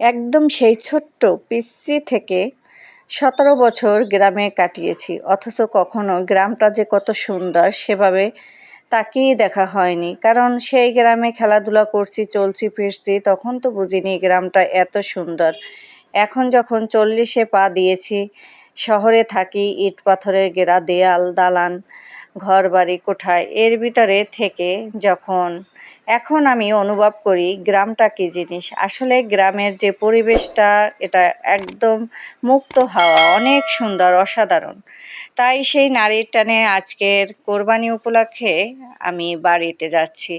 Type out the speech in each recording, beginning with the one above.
একদম সেই ছোট্ট পিচ্ছি থেকে সতেরো বছর গ্রামে কাটিয়েছি। অথচ কখনো গ্রামটা যে কত সুন্দর সেভাবে তাকিয়ে দেখা হয়নি। কারণ সেই গ্রামে খেলাধুলা করছি, চলছি, ফিরছি, তখন তো বুঝিনি গ্রামটা এত সুন্দর। এখন যখন চল্লিশে পা দিয়েছি, শহরে থাকি ইট পাথরের গেরা দেয়াল, দালান ঘর বাড়ি কোঠায়। এর ভিতরে থেকে যখন, এখন আমি অনুভব করি গ্রামটা কী জিনিস। আসলে গ্রামের যে পরিবেশটা, এটা একদম মুক্ত হাওয়া, অনেক সুন্দর, অসাধারণ। তাই সেই নারীর টানে আজকের কোরবানি উপলক্ষে আমি বাড়িতে যাচ্ছি।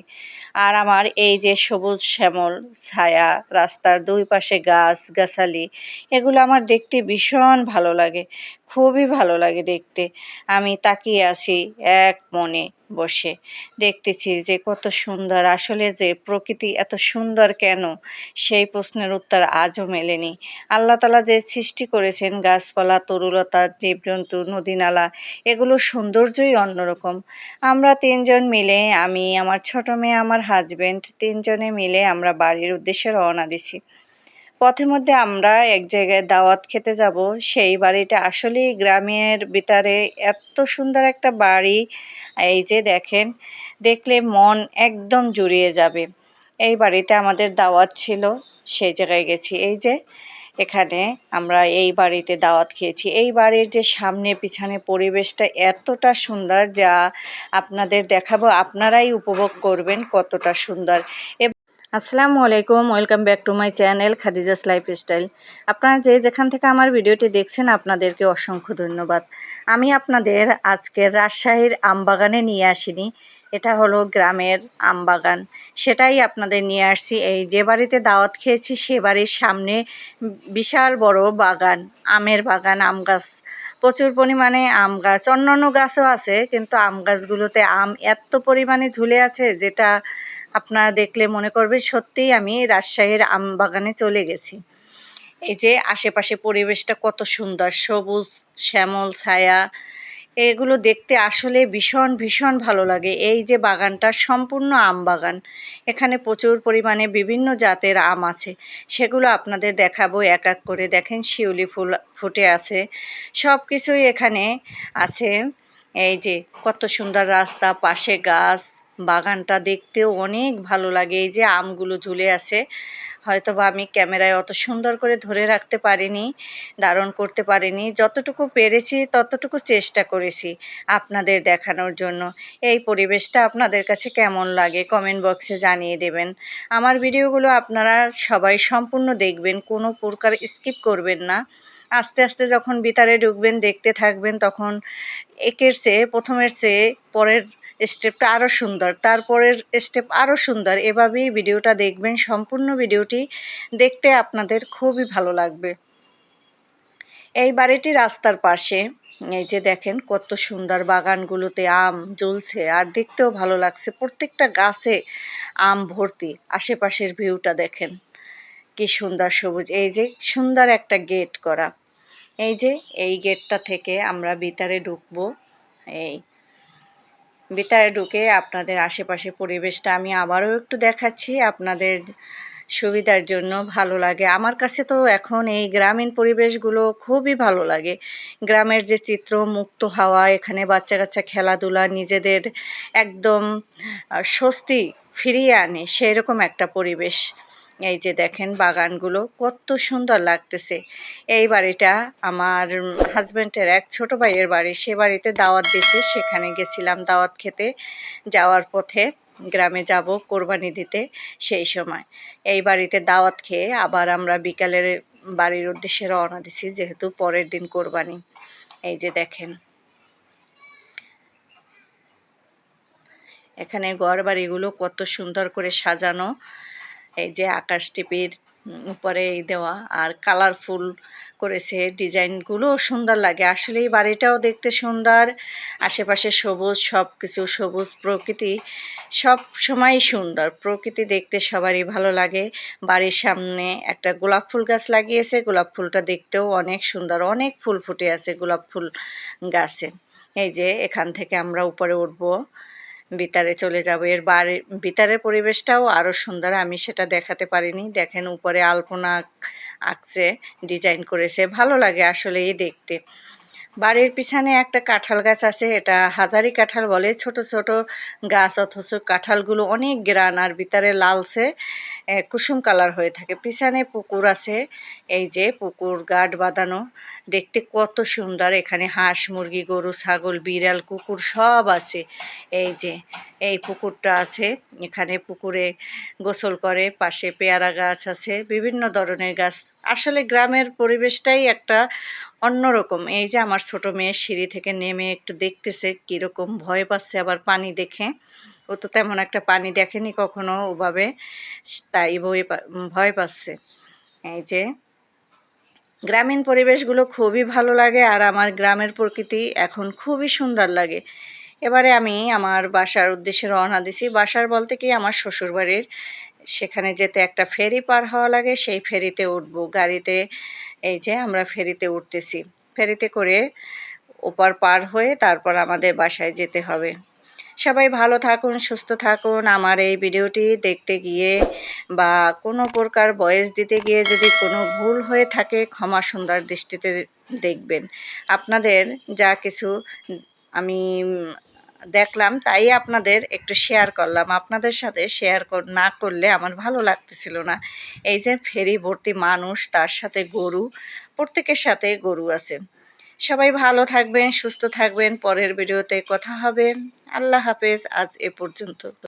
আর আমার এই যে সবুজ শ্যামল ছায়া, রাস্তার দুই পাশে গাছ, গাছালি, এগুলো আমার দেখতে ভীষণ ভালো লাগে। খুবই ভালো লাগে দেখতে। আমি তাকিয়ে আছি এক মনে। বসে দেখতেছি যে কত সুন্দর। আসলে যে প্রকৃতি এত সুন্দর কেন? সেই প্রশ্নের উত্তর আজও মেলেনি। আল্লাহ তালা যে সৃষ্টি করেছেন, গাছপালা, তরুলতা, জীবজন্তু নদী নালা এগুলোর সৌন্দর্যই অন্যরকম। আমরা তিনজন মিলে, আমি, আমার ছোট মেয়ে, আমার হাজব্যান্ড তিনজনে মিলে আমরা বাড়ির উদ্দেশ্যে রওনা দিছি। পথের মধ্যে আমরা এক জায়গায় দাওয়াত খেতে যাব, সেই বাড়িটা আসলেই গ্রামের ভিতরে এত সুন্দর একটা বাড়ি। এই যে দেখেন, দেখলে মন একদম জুড়িয়ে যাবে। এই বাড়িতে আমাদের দাওয়াত ছিল, সেই জায়গায় গেছি। এই যে এখানে আমরা এই বাড়িতে দাওয়াত খেয়েছি। এই বাড়ির যে সামনে পিছনে পরিবেশটা এতটা সুন্দর যা আপনাদের দেখাবো, আপনারাই উপভোগ করবেন কতটা সুন্দর। আসসালামু আলাইকুম, welcome back to my channel Khadija's lifestyle. আপনারা যে যেখান থেকে আমার ভিডিওটি দেখছেন, আপনাদেরকে অসংখ্য ধন্যবাদ। আমি আপনাদের আজকের রাজশাহীর আমবাগানে নিয়ে আসিনি। এটা হলো গ্রামের আমবাগান। সেটাই আপনাদের নিয়ে আসছি। এই যে বাড়িতে দাওয়াত খেয়েছি, সে বাড়ির সামনে বিশাল বড় বাগান, আমের বাগান, আম গাছ। প্রচুর পরিমাণে আম গাছ। অন্যান্য গাছও আছে, কিন্তু আম গাছগুলোতে আম এত পরিমাণে ঝুলে আছে, যেটা আপনারা দেখলে মনে করবে সত্যিই আমি রাজশাহীর আম বাগানে চলে গেছি। এই যে আশেপাশে পরিবেশটা কত সুন্দর, সবুজ, শ্যামল, ছায়া, এগুলো দেখতে আসলে ভীষণ ভীষণ ভালো লাগে। এই যে বাগানটা সম্পূর্ণ আম বাগান এখানে প্রচুর পরিমাণে বিভিন্ন জাতের আম আছে। সেগুলো আপনাদের দেখাবো এক এক করে। দেখেন শিউলি ফুল ফুটে আছে সব কিছুই এখানে আছে। এই যে কত সুন্দর রাস্তা, পাশে গাছ বাগানটা দেখতেও অনেক ভালো লাগে। এই যে আমগুলো ঝুলে আছে হয়তো বা আমি ক্যামেরায় অত সুন্দর করে ধরে রাখতে পারিনি, ধারণ করতে পারিনি। যতটুকু পেরেছি, ততটুকু চেষ্টা করেছি আপনাদের দেখানোর জন্য। এই পরিবেশটা আপনাদের কাছে কেমন লাগে কমেন্ট বক্সে জানিয়ে দেবেন। আমার ভিডিওগুলো আপনারা সবাই সম্পূর্ণ দেখবেন, কোনো প্রকার স্কিপ করবেন না। আস্তে আস্তে যখন বিতারে ঢুকবেন, দেখতে থাকবেন, তখন একের চেয়ে, প্রথমের চেয়ে, পরের স্টেপটা আরও সুন্দর, তারপরের স্টেপ আরও সুন্দর। এভাবেই ভিডিওটা দেখবেন, সম্পূর্ণ ভিডিওটি দেখতে আপনাদের খুবই ভালো লাগবে। এই বাড়িটি রাস্তার পাশে, এই যে দেখেন কত সুন্দর বাগানগুলোতে আম জ্বলছে, আর দেখতেও ভালো লাগছে। প্রত্যেকটা গাছে আম ভর্তি, আশেপাশের ভিউটা দেখেন, কি সুন্দর সবুজ। এই যে সুন্দর একটা গেট করা। এই যে এই গেটটা থেকে আমরা ভিতরে ঢুকবো, এই ভিতরে ঢুকে আপনাদের আশেপাশে পরিবেশটা আমি আবারও একটু দেখাচ্ছি। আপনাদের সুবিধার জন্য ভালো লাগে। আমার কাছে তো এখন এই গ্রামীণ পরিবেশগুলো খুবই ভালো লাগে। গ্রামের যে চিত্র, মুক্ত হাওয়া, এখানে বাচ্চা কাচ্চা খেলাধুলা, নিজেদের একদম স্বস্তি ফিরিয়ে আনে সেই রকম একটা পরিবেশ। এই যে দেখেন বাগানগুলো, কত সুন্দর লাগতেছে। এই বাড়িটা আমার হাজব্যান্ডের এক ছোট ভাইয়ের বাড়ি। সে বাড়িতে দাওয়াত দিতে সেখানে গেছিলাম দাওয়াত খেতে। যাওয়ার পথে গ্রামে যাব কোরবানি দিতে সেই সময়। এই বাড়িতে দাওয়াত খেয়ে আবার আমরা বিকালের বাড়ির উদ্দেশ্যে রওনা দিছি, যেহেতু পরের দিন কোরবানি। এই যে দেখেন। এখানে ঘর বাড়িগুলো কত সুন্দর করে সাজানো। এই যে আকাশ টিপির উপরে দেওয়া আর কালারফুল করেছে ডিজাইনগুলো সুন্দর লাগে। আসলে এই বাড়িটাও দেখতে সুন্দর, আশেপাশে সবুজ সব কিছু সবুজ প্রকৃতি সব সময় সুন্দর। প্রকৃতি দেখতে সবারই ভালো লাগে। বাড়ির সামনে একটা গোলাপ ফুল গাছ লাগিয়েছে, গোলাপ ফুলটা দেখতেও অনেক সুন্দর। অনেক ফুল ফুটে আছে গোলাপ ফুল গাছে। এই যে এখান থেকে আমরা উপরে উঠবো। বিতারে চলে যাব। এর বাড়ির বিতারের পরিবেশটাও আরও সুন্দর, আমি সেটা দেখাতে পারিনি। দেখেন উপরে আলপনা আঁকছে ডিজাইন করেছে। ভালো লাগে আসলে এই দেখতে। বাড়ির পিছনে একটা কাঁঠাল গাছ আছে, এটা হাজারি কাঁঠাল বলে। ছোট ছোট গাছ অথচ কাঁঠালগুলো অনেক গ্রান আর ভিতরে লালসে কুসুম কালার হয়ে থাকে। পিছনে পুকুর আছে, এই যে পুকুর গার্ড বাঁধানো। দেখতে কত সুন্দর, এখানে হাঁস, মুরগি, গরু, ছাগল, বিড়াল, কুকুর সব আছে। এই যে, এই পুকুরটা আছে, এখানে পুকুরে গোসল করে, পাশে পেয়ারা গাছ আছে, বিভিন্ন ধরনের গাছ। আসলে গ্রামের পরিবেশটাই একটা অন্যরকম। এই যে আমার ছোট মেয়ে সিঁড়ি থেকে নেমে একটু দেখতেছে কীরকম ভয় পাচ্ছে আবার পানি দেখে। ও তো তেমন একটা পানি দেখেনি কখনো ওভাবে, তাই ভয় ভয় পাচ্ছে। এই যে গ্রামীণ পরিবেশগুলো খুবই ভালো লাগে আর আমার গ্রামের প্রকৃতি এখন খুবই সুন্দর লাগে। এবারে আমি আমার বাসার উদ্দেশ্যে রওনা দিছি। বাসার বলতে কি আমার শ্বশুরবাড়ির, সেখানে যেতে একটা ফেরি পার হওয়া লাগে, সেই ফেরিতে উঠবো। গাড়িতে এই যে আমরা ফেরিতে উঠতেছি। ফেরিতে করে ওপার পার হয়ে তারপর আমাদের বাসায় যেতে হবে। সবাই ভালো থাকুন, সুস্থ থাকুন। আমার এই ভিডিওটি দেখতে গিয়ে বা কোনো প্রকার বয়স দিতে গিয়ে যদি কোনো ভুল হয়ে থাকে, ক্ষমা সুন্দর দৃষ্টিতে দেখবেন। আপনাদের যা কিছু আমি দেখলাম, তাই আপনাদের একটু শেয়ার করলাম। আপনাদের সাথে শেয়ার না করলে আমার ভালো লাগতেছিল না। এই যে ফেরি ভর্তি মানুষ, তার সাথে গরু, প্রত্যেকের সাথে গরু আছে। সবাই ভালো থাকবেন, সুস্থ থাকবেন। পরের ভিডিওতে কথা হবে। আল্লাহ হাফেজ, আজ এ পর্যন্ত।